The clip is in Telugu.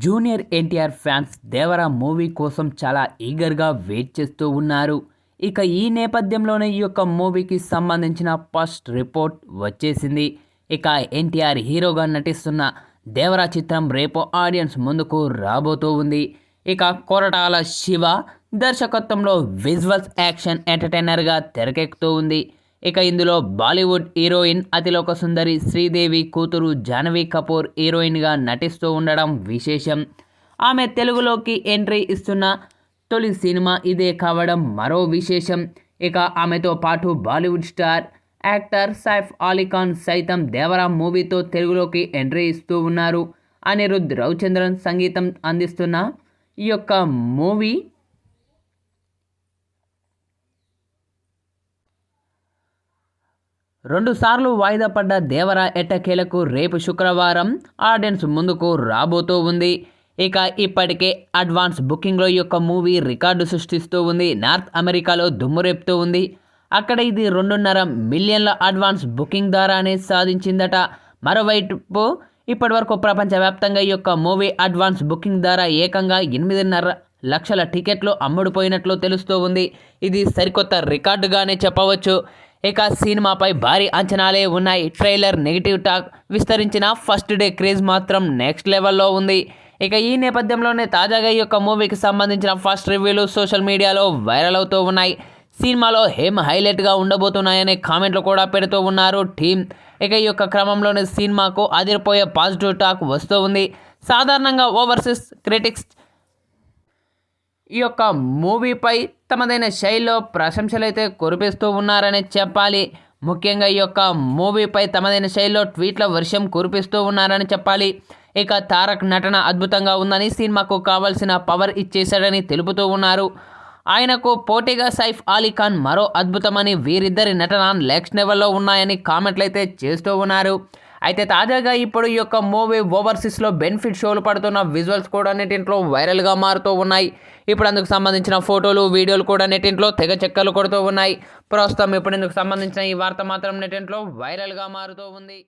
Junior NTR fans Devara movie కోసం చాలా ఈగర్గా వెయిట్ చేస్తూ ఉన్నారు. ఇక ఈ నేపథ్యంలోనే ఈ యొక్క మూవీకి సంబంధించిన ఫస్ట్ రిపోర్ట్ వచ్చేసింది. ఇక ఎన్టీఆర్ హీరోగా నటిస్తున్న దేవరా చిత్రం రేపు ఆడియన్స్ ముందుకు రాబోతూ ఉంది. ఇక కొరటాల శివ దర్శకత్వంలో విజువల్స్ యాక్షన్ ఎంటర్టైనర్గా తెరకెక్కుతూ ఉంది. ఇక ఇందులో బాలీవుడ్ హీరోయిన్ అతిలోక సుందరి శ్రీదేవి కూతురు జాహ్నవి కపూర్ హీరోయిన్గా నటిస్తూ ఉండడం విశేషం. ఆమె తెలుగులోకి ఎంట్రీ ఇస్తున్న తొలి సినిమా ఇదే కావడం మరో విశేషం. ఇక ఆమెతో పాటు Bollywood star actor Saif Ali Khan సైతం దేవరా మూవీతో తెలుగులోకి ఎంట్రీ ఇస్తూ ఉన్నారు. అనిరుద్ రవిచంద్రన్ సంగీతం అందిస్తున్న ఈ యొక్క మూవీ రెండుసార్లు వాయిదా పడ్డ దేవరా ఎట్టకేలకు రేపు శుక్రవారం ఆడియన్స్ ముందుకు రాబోతూ ఉంది. ఇక ఇప్పటికే అడ్వాన్స్ బుకింగ్లో యొక్క మూవీ రికార్డు సృష్టిస్తూ ఉంది. నార్త్ అమెరికాలో దుమ్మురేపుతూ ఉంది. అక్కడ ఇది రెండున్నర మిలియన్ల అడ్వాన్స్ బుకింగ్ ద్వారానే సాధించిందట. మరోవైపు ఇప్పటివరకు ప్రపంచవ్యాప్తంగా ఈ యొక్క మూవీ అడ్వాన్స్ బుకింగ్ ద్వారా ఏకంగా ఎనిమిదిన్నర లక్షల టికెట్లు అమ్ముడుపోయినట్లు తెలుస్తూ ఉంది. ఇది సరికొత్త రికార్డుగానే చెప్పవచ్చు. ఇక సినిమాపై భారీ అంచనాలే ఉన్నాయి. ట్రైలర్ నెగిటివ్ టాక్ విస్తరించిన ఫస్ట్ డే క్రేజ్ మాత్రం నెక్స్ట్ లెవెల్లో ఉంది. ఇక ఈ నేపథ్యంలోనే తాజాగా ఈ యొక్క మూవీకి సంబంధించిన ఫస్ట్ రివ్యూలు సోషల్ మీడియాలో వైరల్ అవుతూ ఉన్నాయి. సినిమాలో హేమ్ హైలైట్గా ఉండబోతున్నాయనే కామెంట్లు కూడా పెడుతూ ఉన్నారు టీమ్ ఇక ఈ యొక్క క్రమంలోనే సినిమాకు అదిరిపోయే పాజిటివ్ టాక్ వస్తూ ఉంది. సాధారణంగా ఓవర్సీస్ క్రిటిక్స్ ఈ యొక్క మూవీపై తమదైన శైలిలో ప్రశంసలైతే కురిపిస్తూ ఉన్నారని చెప్పాలి. ముఖ్యంగా ఈ యొక్క మూవీపై తమదైన శైలిలో ట్వీట్ల వర్షం కురిపిస్తూ ఉన్నారని చెప్పాలి. ఇక తారక్ నటన అద్భుతంగా ఉందని సినిమాకు కావాల్సిన పవర్ ఇచ్చేశాడని తెలుపుతూ ఉన్నారు. ఆయనకు పోటీగా సైఫ్ అలీ ఖాన్ మరో అద్భుతమని వీరిద్దరి నటన నెక్స్ట్ లెవెల్లో ఉన్నాయని కామెంట్లు అయితే చేస్తూ ఉన్నారు. అయితే తాజాగా ఇప్పుడు ఈ యొక్క మూవీ ఓవర్సీస్లో బెనిఫిట్ షోలు పడుతున్న విజువల్స్ కూడా అన్నింటిలో వైరల్గా మారుతూ ఉన్నాయి. ఇప్పుడు అందుకు సంబంధించిన ఫోటోలు వీడియోలు కూడా నెటింట్లో తెగ చెక్కలు కొడుతూ ఉన్నాయి. ప్రస్తుతం ఇప్పుడు ఇందుకు సంబంధించిన ఈ వార్త మాత్రం నెటింట్లో వైరల్గా మారుతూ ఉంది.